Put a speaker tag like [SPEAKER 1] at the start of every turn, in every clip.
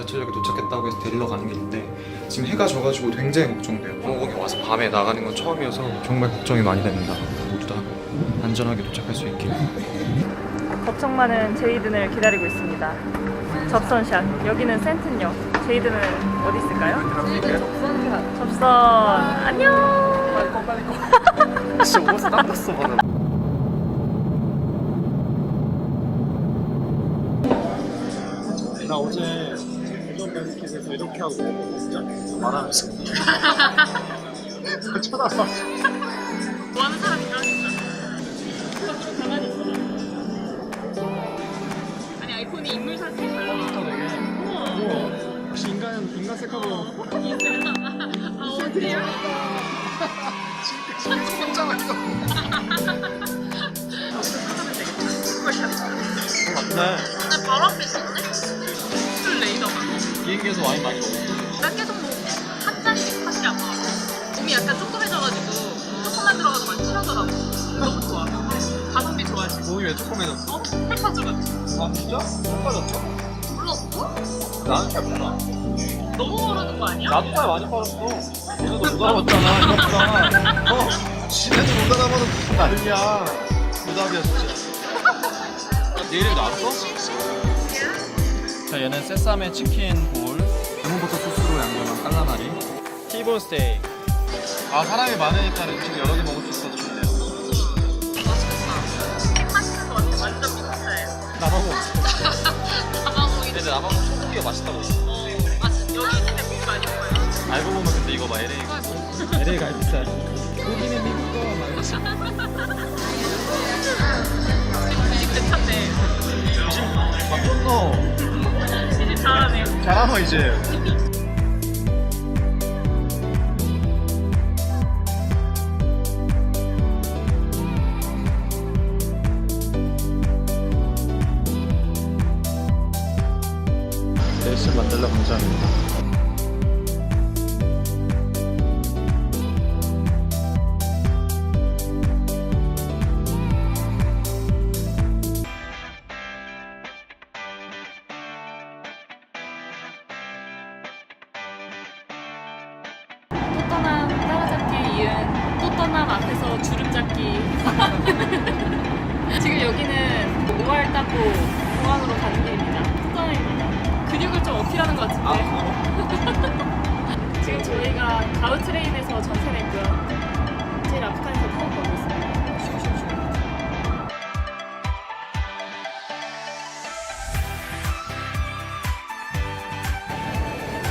[SPEAKER 1] 지하철역에 도착했다고 해서 데리러 가는 길인데 지금 해가 져가지고 굉장히 걱정돼요. 공공에 와서 밤에 나가는 건 처음이어서 정말 걱정이 많이 됩니다. 모두 다 안전하게 도착할 수 있길.
[SPEAKER 2] 걱정 많은 제이든을 기다리고 있습니다. 접선샷. 여기는 센튼역. 제이든은 어디 있을까요? 제이든 접선샷. 접선. 안녕.
[SPEAKER 1] 진짜 옷 땀났어 방금. 나 어제 대전 베스킷에서 이렇게 하고 진짜 말하면서 쳐다봐.
[SPEAKER 2] 뭐 하는 사람인가? 그럼 가만히 있어. 아니 아이폰이 인물 사진이 잘 나와. 우와.
[SPEAKER 1] 혹시 인간 인간 셀카로
[SPEAKER 2] 아 어디야?
[SPEAKER 1] 지금 있어. 맞네.
[SPEAKER 2] 나 바로 앞에 있었네?
[SPEAKER 1] 비행기에서 와인 많이 먹었어.
[SPEAKER 2] 나 계속 뭐 한 잔씩 사실 안 먹어. 몸이 약간 조그매져가지고 조금만 들어가도 많이 취하더라고. 너무 좋아. 가성비 좋아지고.
[SPEAKER 1] 몸이 왜 조그매졌어?
[SPEAKER 2] 어? 헬파주가
[SPEAKER 1] 아 진짜? 못 빠졌어?
[SPEAKER 2] 몰랐어?
[SPEAKER 1] 나는 잘 몰라.
[SPEAKER 2] 너무 모르는 거 아니야?
[SPEAKER 1] 나도 살 많이 빠졌어. 얘도 못 알아봤잖아, 이거보다. 어, 지네도 못 알아봐도 무슨 난리야. 부담이야, 진짜. 내 이름 나왔어? 자, 얘는 세사메 치킨 볼. 레몬버터 소스로 양념한 깔라마리. 티본 스테이크. 아, 사람이 많으니까 음식 여러 개 먹을 수 있어서 좋네요.
[SPEAKER 2] 완전.
[SPEAKER 1] 근데 나만 소고기가 맛있다고 했어.
[SPEAKER 2] 어, 맛있. 여기 진짜 고기 많이 먹어요.
[SPEAKER 1] 알고 보면 근데 이거 봐, LA. LA 갈비살. 고기는 미국 거 맛있
[SPEAKER 2] 이제.
[SPEAKER 1] 레슨 만들러 강장입니다.
[SPEAKER 2] 떠남 앞에서 주름 잡기. 지금 여기는 5월 닦고 공항으로 가는 길입니다. 또 떠남입니다. 근육을 좀 어필하는 것 같은데. 지금 저희가 가우 트레인에서 전세 냈고요. 제일 앞칸에서 타고 가고 있습니다.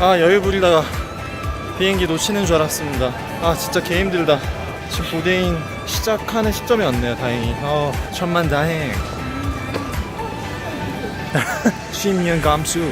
[SPEAKER 1] 아 여유 부리다가 비행기 놓치는 줄 알았습니다. 아 진짜 개 힘들다. 지금 보대인 시작하는 시점이 왔네요. 다행히. 어 천만 다행. 10년 감수.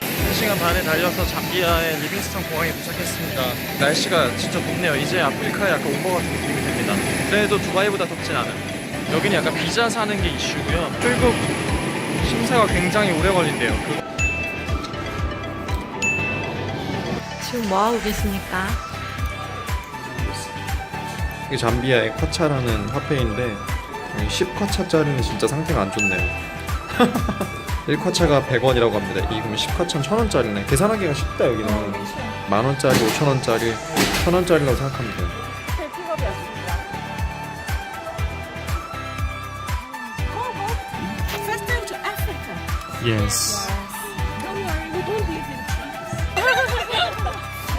[SPEAKER 1] 한 시간 반에 달려서 잠비아의 리빙스턴 공항에 도착했습니다. 날씨가 진짜 덥네요. 이제 아프리카에 약간 온 것 같은 느낌이 듭니다. 그래도 두바이보다 덥진 않아요. 여기는 약간 비자 사는 게 이슈고요. 출국 심사가 굉장히 오래 걸린대요. 그
[SPEAKER 2] 지금 뭐 하고 계십니까?
[SPEAKER 1] 이게 잠비아의 쿼차라는 화폐인데 10쿼차짜리는 진짜 상태가 안 좋네요. 1쿼차가 100원이라고 합니다. 이 그러면 10쿼차는 1000원짜리네. 계산하기가 쉽다 여기는. 만원짜리, 5천원짜리, 1000원짜리라고 생각하면 돼요. Yes.
[SPEAKER 3] Don't worry, we don't live in trees.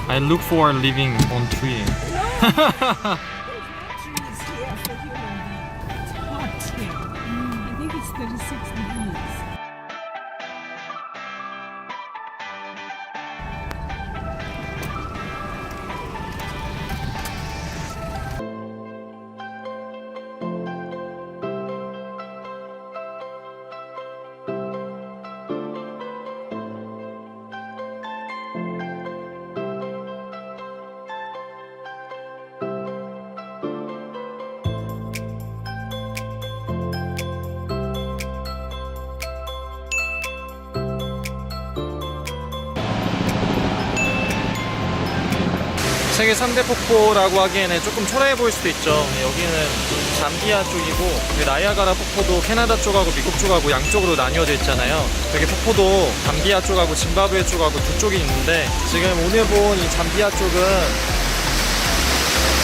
[SPEAKER 1] I look for living on tree.
[SPEAKER 3] Here. I think it's 36
[SPEAKER 1] 세계 3대 폭포라고 하기에는 조금 초라해 보일 수도 있죠. 여기는 잠비아 쪽이고 여기 나이아가라 폭포도 캐나다 쪽하고 미국 쪽하고 양쪽으로 나뉘어져 있잖아요. 여기 폭포도 잠비아 쪽하고 짐바브웨 쪽하고 두 쪽이 있는데 지금 오늘 본 이 잠비아 쪽은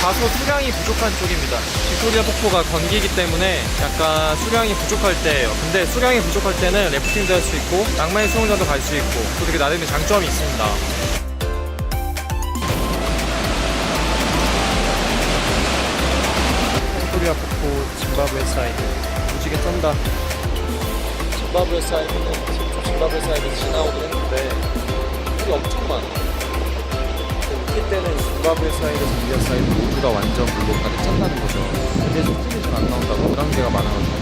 [SPEAKER 1] 다소 수량이 부족한 쪽입니다. 빅토리아 폭포가 건기이기 때문에 약간 수량이 부족할 때예요. 근데 수량이 부족할 때는 래프팅도 할 수 있고 낭만의 수영장도 갈 수 있고 또 되게 나름의 장점이 있습니다. 빅토리아 폭포 짐바브웨 사이드 무지개 쩐다. 짐바브웨 사이드는 저쪽 짐바브웨 사이드 지나오긴 했는데 물이 엄청 많아. 웃길 때는 짐바브웨 사이드, 잠비아 사이드 모두가 완전 가득 찼다는 거죠. 근데 소품이 잘 안 나온다고 그런 게가 많아가지고.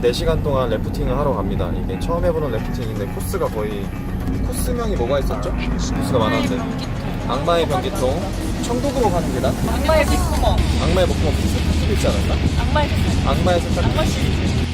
[SPEAKER 1] 4시간 동안 래프팅을 하러 갑니다. 이게 처음 해보는 래프팅인데 코스가 거의 코스명이 뭐가 있었죠? 코스가 많았는데 악마의 변기통, 천국으로 가는 계단,
[SPEAKER 2] 악마의 뒷구멍,
[SPEAKER 1] 악마의 목구멍 비슷한 게 있지 않았나?
[SPEAKER 2] 악마의 뒷구멍,
[SPEAKER 1] 악마의 세탁기,
[SPEAKER 2] 악마 시리즈.